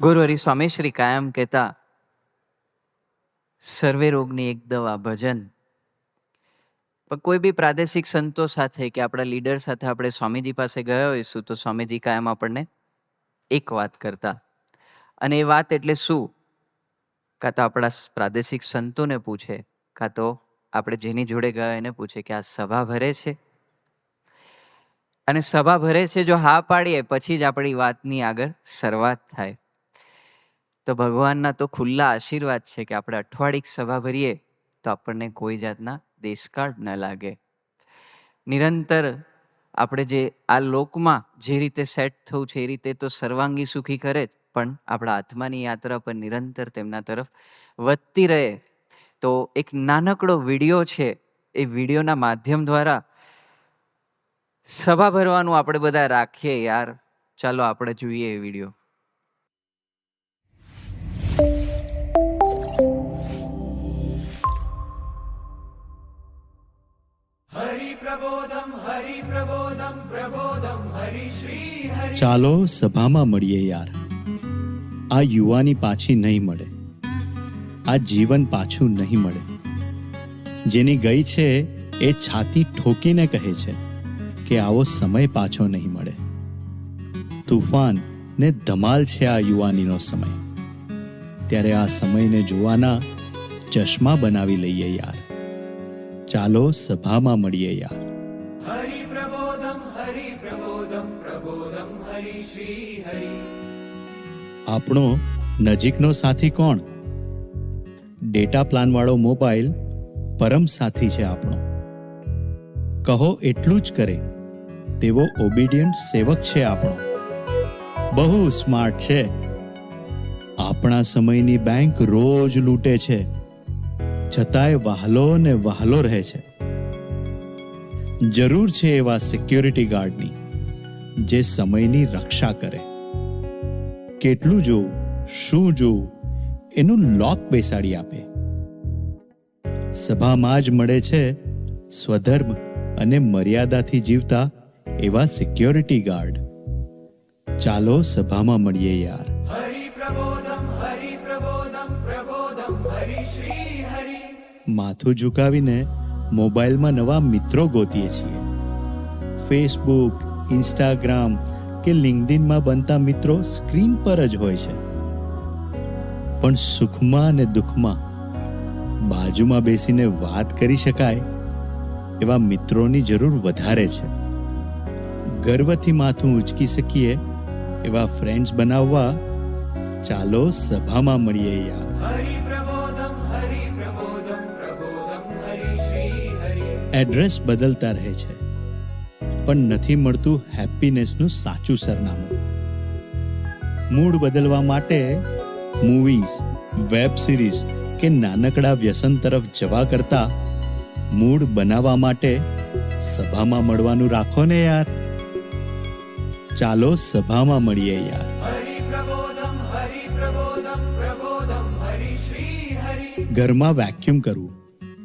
ગુરુહરિ સ્વામી શ્રી કાયમ કહેતા, સર્વે રોગની એક દવા ભજન. પણ કોઈ બી પ્રાદેશિક સંતો સાથે કે આપણા લીડર સાથે આપણે સ્વામીજી પાસે ગયા હોઈશું, તો સ્વામીજી કાયમ આપણને એક વાત કરતા. અને એ વાત એટલે શું? કાં તો આપણા પ્રાદેશિક સંતોને પૂછે, કાં તો આપણે જેની જોડે ગયા એને પૂછે કે આ સભા ભરે છે? અને સભા ભરે છે જો હા પાડીએ, પછી જ આપણી વાતની આગળ શરૂઆત થાય. તો ભગવાનના તો ખુલ્લા આશીર્વાદ છે કે આપણે અઠવાડિક સભા ભરીએ તો આપણને કોઈ જાતના દેશકાળ ન લાગે. નિરંતર આપણે જે આ લોકમાં જે રીતે સેટ થવું છે એ રીતે તો સર્વાંગી સુખી કરે જ, પણ આપણા આત્માની યાત્રા પર નિરંતર તેમના તરફ વધતી રહે. તો એક નાનકડો વીડિયો છે, એ વિડીયોના માધ્યમ દ્વારા સભા ભરવાનું આપણે બધા રાખીએ યાર. ચાલો આપણે જોઈએ એ વીડિયો. ચાલો સભામાં મળીએ યાર. આ યુવાની પાછી નહીં મળે. આ જીવન પાછું નહીં મળે. જેની ગઈ છે એ છાતી ઠોકીને કહે છે કે આવો સમય પાછો નહીં મળે. તુફાન ને ધમાલ છે આ યુવાનીનો સમય. ત્યારે આ સમયને જોવાના ચશ્મા બનાવી લઈએ યાર. ચાલો સભામાં મળીએ યાર. આપણો નજીકનો સાથી કોણ? ડેટા પ્લાનવાળો મોબાઈલ પરમ સાથી છે આપણો. કહો એટલું જ કરે. તેવો ઓબિડિયન્ટ સેવક છે આપણો. બહુ સ્માર્ટ છે. આપણા સમયની બેંક રોજ લૂંટે છે. છતાંય વહાલો ને વહાલો રહે છે. જરૂર છે એવા સિક્યોરિટી ગાર્ડની જે સમયની રક્ષા કરે. કેટલું જોવું શું જોવું એનું લોક બેસાડી આપે. સભામાં જ મળે છે સ્વધર્મ અને મર્યાદાથી જીવતા એવા સિક્યોરિટી ગાર્ડ ચાલો સભામાં મળીએ યાર. માથું ઝુકાવીને મોબાઈલમાં નવા મિત્રો ગોતીએ છીએ. ફેસબુક ઇન્સ્ટાગ્રામ કે લિંકડિનમાં બનતા મિત્રો સ્ક્રીન પર જ હોય છે. પણ સુખમાં અને દુઃખમાં બાજુમાં બેસીને વાત કરી શકાય એવા મિત્રોની જરૂર વધારે છે. ગર્વથી માથું ઉચકી શકીએ એવા ફ્રેન્ડ્સ બનાવવા ચાલો સભામાં મળીએ યાર. એડ્રેસ બદલતા રહે છે. પણ નથી મળતું હેપીનેસનું સાચું સરનામું. મૂડ બદલવા માટે મૂવીઝ વેબ સિરીઝ કે નાનકડા વ્યસન તરફ જવા કરતા મૂડ બનાવવા માટે સભામાં મળવાનું રાખો ને યાર. ચાલો સભામાં મળીએ યાર. ઘરમાં વેક્યુમ કરવું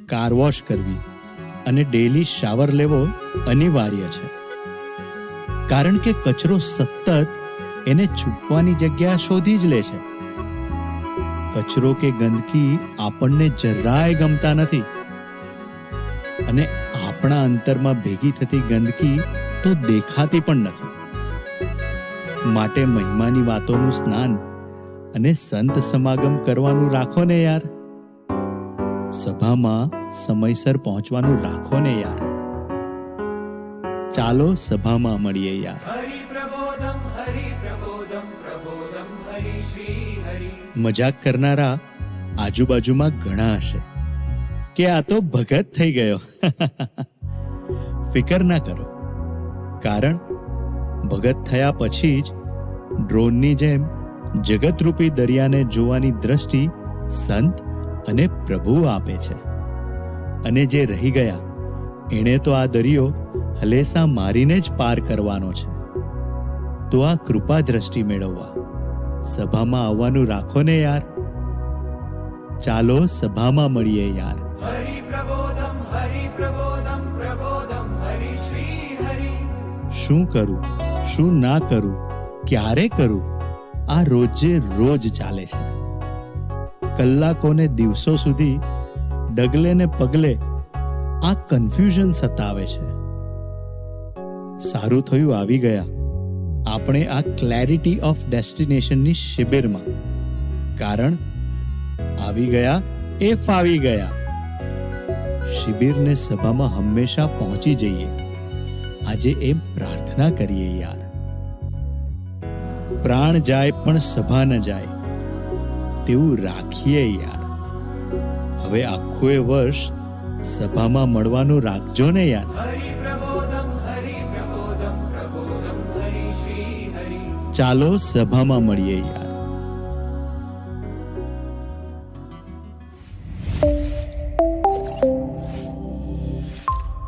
કાર વોશ કરવી અને ડેલી શાવર લેવો અનિવાર્ય છે. કારણ કે કચરો સતત એને છૂપવાની જગ્યા શોધી જ લે છે. કચરો કે ગંદકી આપણને જરાય ગમતા નથી. અને આપણા અંતરમાં ભેગી થતી ગંદકી તો દેખાતી પણ નથી. માટે મહિમાની વાતોનું સ્નાન અને સંત સમાગમ કરવાનું રાખો ને યાર. સભામાં સમયસર પહોંચવાનું રાખો ને યાર. ચાલો સભામાં મળીએ યાર. મજાક કરનારા આજુબાજુમાં ઘણા હશે. કે આ તો ભગત થઈ ગયો. ફિકર ના કરો. કારણ ભગત થયા પછી જ ડ્રોનની જેમ જગતરૂપી દરિયાને જોવાની દ્રષ્ટિ સંત અને પ્રભુ આપે છે. અને જે રહી ગયા એણે તો આ દરિયો હલેસા મારીને જ પાર કરવાનો છે. તો આ કૃપા દ્રષ્ટિ મેળવવા સભામાં આવવાનું રાખો ને યાર. ચાલો સભામાં મળીએ યાર. શું કરું શું ના કરું ક્યારે કરું આ રોજે રોજ ચાલે છે. કલાકોને દિવસો સુધી ડગલે ને પગલે આ કન્ફ્યુઝન સતાવે છે. સારું થયું આવી ગયા. આપણે આ ક્લેરિટી ઓફ ડેસ્ટિનેશનની શિબિરમાં. કારણ આવી ગયા, એ ફાવી ગયા. શિબિરને સભામાં હંમેશા પહોંચી જઈએ. આજે એમ પ્રાર્થના કરીએ યાર. પ્રાણ જાય પણ સભા ન જાય. તેવું રાખીએ યાર. હવે આખું એ વર્ષ સભામાં મળવાનું રાખજો ને યાર. ચાલો સભામાં મળીએ યાર.